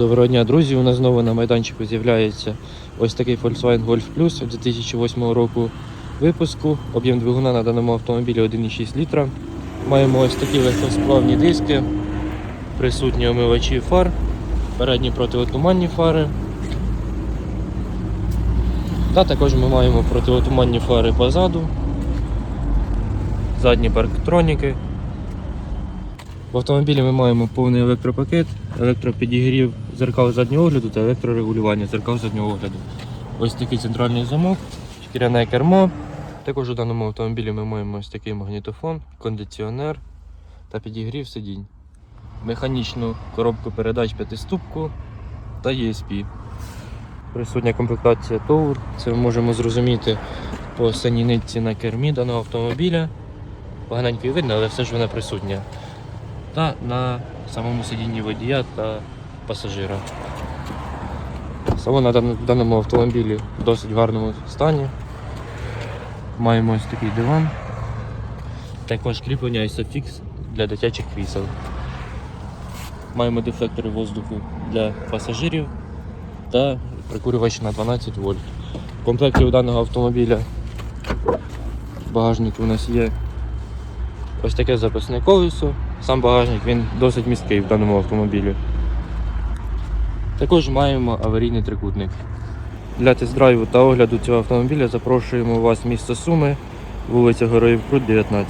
Доброго дня, друзі. У нас знову на майданчику з'являється ось такий Volkswagen Golf Plus 2008 року випуску. Об'єм двигуна на даному автомобілі 1,6 літра. Маємо ось такі легкосплавні диски, присутні омивачі фар, передні протиотуманні фари. Та також ми маємо протиотуманні фари позаду, задні парктроніки. В автомобілі ми маємо повний електропакет, електропідігрів зеркал заднього огляду та електрорегулювання зеркал заднього огляду. Ось такий центральний замок, шкіряне кермо. Також у даному автомобілі ми маємо ось такий магнітофон, кондиціонер та підігрів сидінь. Механічну коробку передач п'ятиступку та ESP. Присутня комплектація Tour. Це ми можемо зрозуміти по синій на кермі даного автомобіля. Поганенько її видно, але все ж вона присутня та на самому сидінні водія та пасажира. Салон на даному автомобілі в досить гарному стані. Маємо ось такий диван. Також кріплення ISOFIX для дитячих крісел. Маємо дефлектори воздуху для пасажирів та прикурювач на 12 вольт. В комплекті у даного автомобіля в багажнику у нас є ось таке запасне колесо. Сам багажник він досить місткий в даному автомобілі. Також маємо аварійний трикутник. Для тест-драйву та огляду цього автомобіля запрошуємо вас в місто Суми, вулиця Героїв Крут, 19.